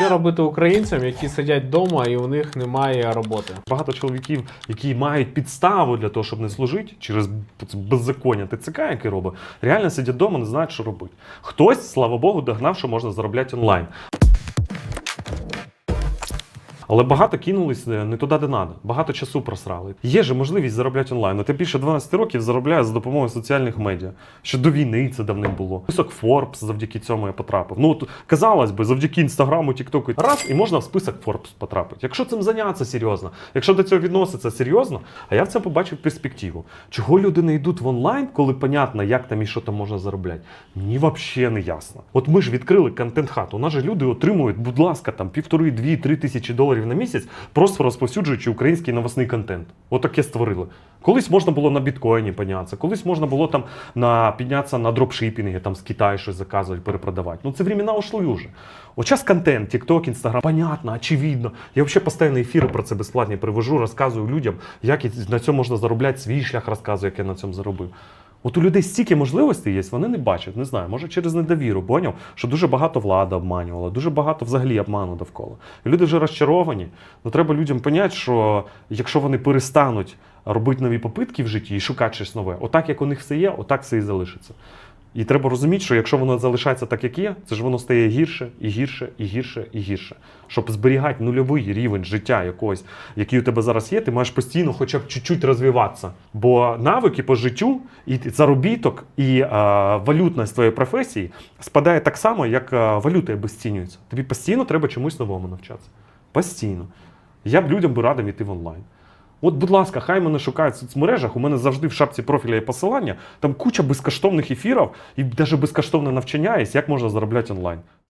Що робити українцям, які сидять вдома і у них немає роботи? Багато чоловіків, які мають підставу для того, щоб не служити через беззаконня ТЦК, яке робить, реально сидять вдома, не знають, що робити. Хтось, слава Богу, догнав, що можна заробляти онлайн. Але багато кинулись е, не туди, де треба. Багато часу просрали. Є же можливість заробляти онлайн. Ти більше 12 років заробляє за допомогою соціальних медіа. Ще до війни це давним було. Список Forbes завдяки цьому я потрапив. Ну, от, казалось би, завдяки інстаграму, тіктоку, раз і можна в список Forbes потрапити. Якщо цим зайнятися серйозно, якщо до цього відноситься серйозно, а я в це побачив перспективу. Чого люди не йдуть в онлайн, коли понятно, як там і що там можна заробляти? Мені взагалі не ясно. От ми ж відкрили контент-хат. У нас же люди отримують, будь ласка, там півтори, дві, три тисячі доларів на місяць, просто розповсюджуючи український новосний контент. Отаке створили. Колись можна було на біткоїні піднятися, колись можна було там на піднятися на дропшипінги, там з Китаю щось заказувати, перепродавати. Ну це времена ушли вже. От час контент, TikTok, Instagram, понятно, очевидно. Я взагалі постійно ефіри про це безплатні привожу, розказую людям, як на цьому можна заробляти свій шлях, розказую, як я на цьому заробив. От у людей стільки можливостей є, вони не бачать, не знаю, може через недовіру, поняв, що дуже багато влада обманювала, дуже багато взагалі обману довкола. І люди вже розчаровані. Ну треба людям поняти, що якщо вони перестануть робити нові попитки в житті і шукати щось нове, отак як у них все є, отак все і залишиться. І треба розуміти, що якщо воно залишається так, як є, це ж воно стає гірше і гірше, і гірше, і гірше. Щоб зберігати нульовий рівень життя якогось, який у тебе зараз є, ти маєш постійно хоча б чуть-чуть розвиватися. Бо навики по життю, і заробіток, і е, валютність твоєї професії спадає так само, як е, валюта обесцінюється. Тобі постійно треба чомусь новому навчатися. Постійно. Я б людям би радив йти в онлайн. От, будь ласка, хай мене шукають в соцмережах. У мене завжди в шапці профіля є посилання. Там куча безкоштовних ефірів і навіть безкоштовне навчання є, як можна заробляти онлайн.